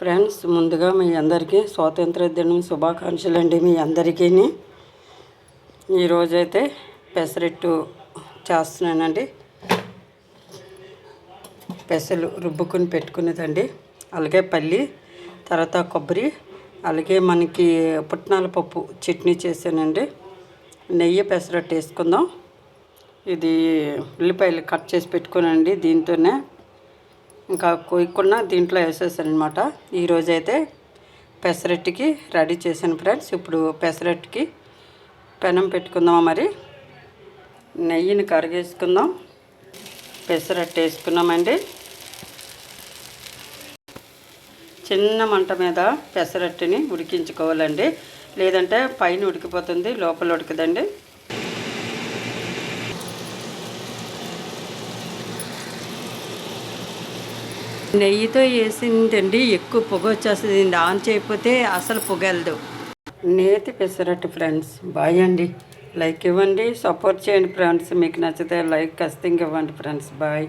Friends ముందుగా మీ అందరికీ స్వాతంత్ర దినం శుభాకాంక్షలు అండి మీ అందరికీ ఈరోజైతే పెసరెట్టు చేస్తున్నానండి. పెసలు రుబ్బుకుని పెట్టుకునేదండి అలాగే పల్లి తర్వాత కొబ్బరి అలాగే మనకి పుట్నాల పప్పు చట్నీ చేశానండి. నెయ్యి పెసరట్టు వేసుకుందాం. ఇది ఉల్లిపాయలు కట్ చేసి పెట్టుకోనండి దీంతోనే. ఇంకా కొయ్యకుండా దీంట్లో వేసేసాను ఈ ఈరోజైతే పెసరట్టుకి రెడీ చేశాను ఫ్రెండ్స్. ఇప్పుడు పెసరట్టుకి పెనం పెట్టుకుందామా మరి? నెయ్యిని కరిగేసుకుందాం. పెసరట్టు వేసుకున్నామండి. చిన్న మంట మీద పెసరట్టుని ఉడికించుకోవాలండి. లేదంటే పైన ఉడికిపోతుంది లోపల ఉడకదండి. నెయ్యితో వేసిందండి ఎక్కువ పొగ వచ్చేస్తుంది. ఆన్ చేయకపోతే అసలు పొగ నేతి పెసరట్టు ఫ్రెండ్స్ బాయ్ అండి. లైక్ ఇవ్వండి సపోర్ట్ చేయండి ఫ్రెండ్స్. మీకు నచ్చితే లైక్ ఖచ్చితంగా ఇవ్వండి ఫ్రెండ్స్. బాయ్.